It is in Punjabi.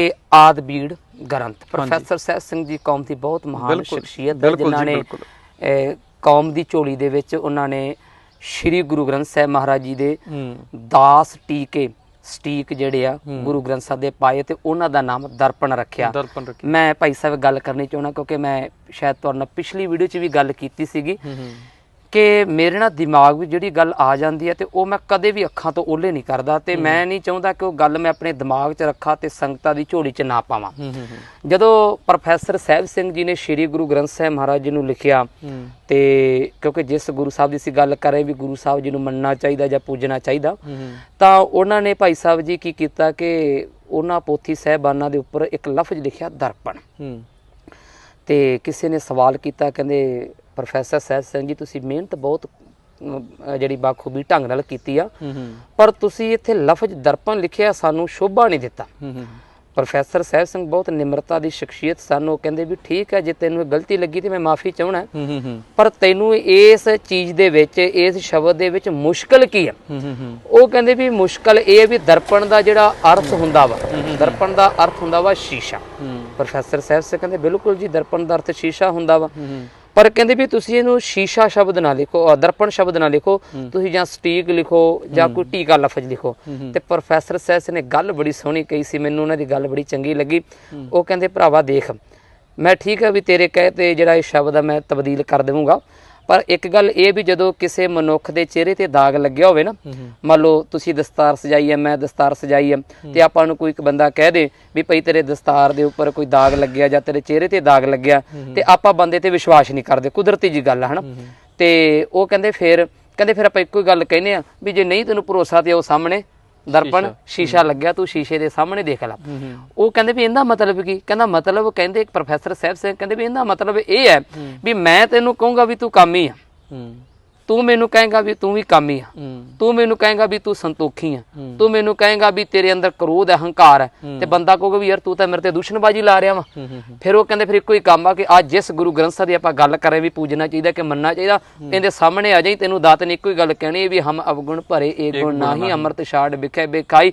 ਇਹ ਆਦ ਬੀੜ ਗ੍ਰੰਥ। ਪ੍ਰੋਫੈਸਰ ਸਹਿਜ ਸਿੰਘ ਜੀ ਕੌਮ ਦੀ ਬਹੁਤ ਮਹਾਨ ਸ਼ਖਸੀਅਤ ਹੈ ਜਿਨ੍ਹਾਂ ਨੇ ਕੌਮ ਦੀ ਝੋਲੀ ਦੇ ਵਿੱਚ ਉਹਨਾਂ ਨੇ ਸ੍ਰੀ ਗੁਰੂ ਗ੍ਰੰਥ ਸਾਹਿਬ ਮਹਾਰਾਜ ਜੀ ਦੇ 10 ਟੀਕੇ ਸਟੀਕ ਜਿਹੜੇ ਆ ਗੁਰੂ ਗ੍ਰੰਥ ਸਾਹਿਬ ਦੇ ਪਾਏ ਤੇ ਉਹਨਾਂ ਦਾ ਨਾਮ ਦਰਪਣ ਰੱਖਿਆ। ਮੈਂ ਭਾਈ ਸਾਹਿਬ ਗੱਲ ਕਰਨੀ ਚਾਹੁੰਦਾ ਕਿਉਂਕਿ ਮੈਂ ਸ਼ਾਇਦ ਤੁਹਾਡੇ ਨਾਲ ਪਿਛਲੀ ਵੀਡੀਓ 'ਚ ਵੀ ਗੱਲ ਕੀਤੀ ਸੀਗੀ। ਕਿ ਮੇਰੇ ਨਾਲ ਦਿਮਾਗ ਵਿੱਚ ਜਿਹੜੀ ਗੱਲ ਆ ਜਾਂਦੀ ਹੈ ਤੇ ਉਹ ਮੈਂ ਕਦੇ ਵੀ ਅੱਖਾਂ ਤੋਂ ਓਲੇ ਨਹੀਂ ਕਰਦਾ ਤੇ ਮੈਂ ਨਹੀਂ ਚਾਹੁੰਦਾ ਕਿ ਉਹ ਗੱਲ ਮੈਂ ਆਪਣੇ ਦਿਮਾਗ 'ਚ ਰੱਖਾਂ ਤੇ ਸੰਗਤਾਂ ਦੀ ਝੋਲੀ 'ਚ ਨਾ ਪਾਵਾਂ। ਜਦੋਂ ਪ੍ਰੋਫੈਸਰ ਸਾਹਿਬ ਸਿੰਘ ਜੀ ਨੇ ਸ੍ਰੀ ਗੁਰੂ ਗ੍ਰੰਥ ਸਾਹਿਬ ਮਹਾਰਾਜ ਜੀ ਨੂੰ ਲਿਖਿਆ ਤੇ ਕਿਉਂਕਿ ਜਿਸ ਗੁਰੂ ਸਾਹਿਬ ਦੀ ਸੀ ਗੱਲ ਕਰ ਰਹੇ ਵੀ ਗੁਰੂ ਸਾਹਿਬ ਜੀ ਨੂੰ ਮੰਨਣਾ ਚਾਹੀਦਾ ਜਾਂ ਪੂਜਣਾ ਚਾਹੀਦਾ ਤਾਂ ਉਹਨਾਂ ਨੇ ਭਾਈ ਸਾਹਿਬ ਜੀ ਕੀ ਕੀਤਾ ਕਿ ਉਹਨਾਂ ਪੋਥੀ ਸਹਿਬਾਨਾਂ ਦੇ ਉੱਪਰ ਇੱਕ ਲਫ਼ਜ਼ ਲਿਖਿਆ ਦਰਪਣ। ਤੇ ਕਿਸੇ ਨੇ ਸਵਾਲ ਕੀਤਾ ਕਹਿੰਦੇ ਪ੍ਰੋਫੈਸਰ ਸਹਿਜ ਸਿੰਘ ਜੀ ਤੁਸੀਂ ਮਿਹਨਤ ਬਹੁਤ ਜਿਹੜੀ ਬਾਖੂਬੀ ਢੰਗ ਨਾਲ ਕੀਤੀ ਆ। ਪਰ ਤੁਸੀਂ ਇੱਥੇ ਲਫ਼ਜ਼ ਦਰਪਣ ਲਿਖਿਆ ਸਾਨੂੰ ਸ਼ੋਭਾ ਨਹੀਂ ਦਿੱਤਾ। ਪ੍ਰੋਫੈਸਰ ਸਹਿਜ ਸਿੰਘ ਬਹੁਤ ਨਿਮਰਤਾ ਦੀ ਸ਼ਖਸੀਅਤ ਸਨ। ਉਹ ਕਹਿੰਦੇ ਵੀ ਠੀਕ ਹੈ ਜੇ ਤੈਨੂੰ ਗਲਤੀ ਲੱਗੀ ਤੇ ਮੈਂ ਮਾਫੀ ਚਾਹਣਾ ਪਰ ਤੈਨੂੰ ਇਸ ਚੀਜ਼ ਦੇ ਵਿੱਚ ਇਸ ਸ਼ਬਦ ਦੇ ਵਿੱਚ ਮੁਸ਼ਕਲ ਕੀ ਹੈ ਹੂੰ ਉਹ ਕਹਿੰਦੇ ਵੀ ਮੁਸ਼ਕਲ ਇਹ ਹੈ ਵੀ ਦਰਪਣ ਦਾ ਜਿਹੜਾ ਅਰਥ ਹੁੰਦਾ ਵਾ ਦਰਪਣ ਦਾ ਅਰਥ ਹੁੰਦਾ ਵਾ ਸ਼ੀਸ਼ਾ। ਪ੍ਰੋਫੈਸਰ ਸਾਹਿਬ ਸੇ ਕਹਿੰਦੇ ਬਿਲਕੁਲ ਜੀ ਦਰਪਣ ਦਾ ਅਰਥ ਸ਼ੀਸ਼ਾ ਹੁੰਦਾ ਵਾ। ਪਰ ਕਹਿੰਦੇ ਵੀ ਤੁਸੀਂ ਇਹਨੂੰ ਸ਼ੀਸ਼ਾ ਸ਼ਬਦ ਨਾ ਲਿਖੋ ਦਰਪਣ ਸ਼ਬਦ ਨਾ ਲਿਖੋ ਤੁਸੀਂ ਜਾਂ ਸਟੀਕ ਲਿਖੋ ਜਾਂ ਕੋਈ ਟੀਕਾ ਲਫ਼ਜ਼ ਲਿਖੋ। ਤੇ ਪ੍ਰੋਫੈਸਰ ਸੈਸ ਨੇ ਗੱਲ ਬੜੀ ਸੋਹਣੀ ਕਹੀ ਸੀ ਮੈਨੂੰ ਉਹਨਾਂ ਦੀ ਗੱਲ ਬੜੀ ਚੰਗੀ ਲੱਗੀ। ਉਹ ਕਹਿੰਦੇ ਭਰਾਵਾ ਦੇਖ ਮੈਂ ਠੀਕ ਹੈ ਵੀ ਤੇਰੇ ਕਹੇ ਤੇ ਜਿਹੜਾ ਇਹ ਸ਼ਬਦ ਆ ਮੈਂ ਤਬਦੀਲ ਕਰ ਦੇਵਾਂਗਾ। ਪਰ ਇੱਕ ਗੱਲ ਇਹ ਵੀ ਜਦੋਂ ਕਿਸੇ ਮਨੁੱਖ ਦੇ ਚਿਹਰੇ ਤੇ ਦਾਗ ਲੱਗਿਆ ਹੋਵੇ ਨਾ ਮੰਨ ਲਓ ਤੁਸੀਂ ਦਸਤਾਰ ਸਜਾਈ ਹੈ ਮੈਂ ਦਸਤਾਰ ਸਜਾਈ ਹੈ। ਤੇ ਆਪਾਂ ਨੂੰ ਕੋਈ ਇੱਕ ਬੰਦਾ ਕਹਿ ਦੇ ਵੀ ਭਈ ਤੇਰੇ ਦਸਤਾਰ ਦੇ ਉੱਪਰ ਕੋਈ ਦਾਗ ਲੱਗਿਆ ਜਾਂ ਤੇਰੇ ਚਿਹਰੇ ਤੇ ਦਾਗ ਲੱਗਿਆ ਤੇ ਆਪਾਂ ਬੰਦੇ ਤੇ ਵਿਸ਼ਵਾਸ ਨਹੀਂ ਕਰਦੇ ਕੁਦਰਤੀ ਜੀ ਗੱਲ ਹੈ ਹਨਾ ਤੇ ਉਹ ਕਹਿੰਦੇ ਫਿਰ ਕਹਿੰਦੇ ਫਿਰ ਆਪਾਂ ਇੱਕੋ ਹੀ ਗੱਲ ਕਹਿੰਦੇ ਆ ਵੀ ਜੇ ਨਹੀਂ ਤੈਨੂੰ ਭਰੋਸਾ ਤੇ ਉਹ ਸਾਹਮਣੇ ਦਰਪਣ ਸ਼ੀਸ਼ਾ। ਲੱਗਿਆ ਤੂੰ ਸ਼ੀਸ਼ੇ ਦੇ ਸਾਹਮਣੇ ਦੇਖ ਲੈ। ਉਹ ਕਹਿੰਦੇ ਵੀ ਇਹਦਾ ਮਤਲਬ ਕੀ? ਕਹਿੰਦਾ ਮਤਲਬ ਕਹਿੰਦੇ ਪ੍ਰੋਫੈਸਰ ਸਾਹਿਬ ਸਿੰਘ ਕਹਿੰਦੇ ਵੀ ਇਹਦਾ ਮਤਲਬ ਇਹ ਹੈ ਵੀ ਮੈਂ ਤੈਨੂੰ ਕਹੂੰਗਾ ਵੀ ਤੂੰ ਕਾਮੀ ਆ। ਹੂੰ। ਤੂੰ ਮੈਨੂੰ ਕਹੇਗਾ ਵੀ ਤੂੰ ਵੀ ਕਾਮੀ ਆ। ਤੂੰ ਮੈਨੂੰ ਕਹੇਗਾ ਵੀ ਤੂੰ ਸੰਤੋਖੀ ਆ। ਤੂੰ ਮੈਨੂੰ ਕਹੇਗਾ ਵੀ ਤੇਰੇ ਅੰਦਰ ਕਰੋਧ ਹੈ ਹੰਕਾਰ ਹੈ। ਤੇ ਬੰਦਾ ਕਹੂਗਾ ਵੀ ਯਾਰ ਤੂੰ ਤਾਂ ਮੇਰੇ ਤੇ ਦੁਸ਼ਮਣਬਾਜ਼ੀ ਲਾ ਰਿਹਾ ਵਾ। ਫਿਰ ਉਹ ਕਹਿੰਦੇ ਫਿਰ ਇੱਕੋ ਹੀ ਕੰਮ ਆ ਕਿ ਅੱਜ ਜਿਸ ਗੁਰੂ ਗ੍ਰੰਥ ਸਾਹਿਬ ਦੀ ਆਪਾਂ ਗੱਲ ਕਰੇ ਵੀ ਪੂਜਣਾ ਚਾਹੀਦਾ ਕਿ ਮੰਨਣਾ ਚਾਹੀਦਾ ਇਹਦੇ ਸਾਹਮਣੇ ਆ ਜਾਈ ਤੈਨੂੰ ਦਾਤ ਨੇ ਇੱਕੋ ਹੀ ਗੱਲ ਕਹਿਣੀ ਵੀ ਹਮ ਅਵਗੁਣ ਭਰੇ ਏ ਗੁਣ ਨਾਹੀ ਅੰਮ੍ਰਿਤ ਛਾੜ ਵਿਖੇ ਬੇਕਾਈ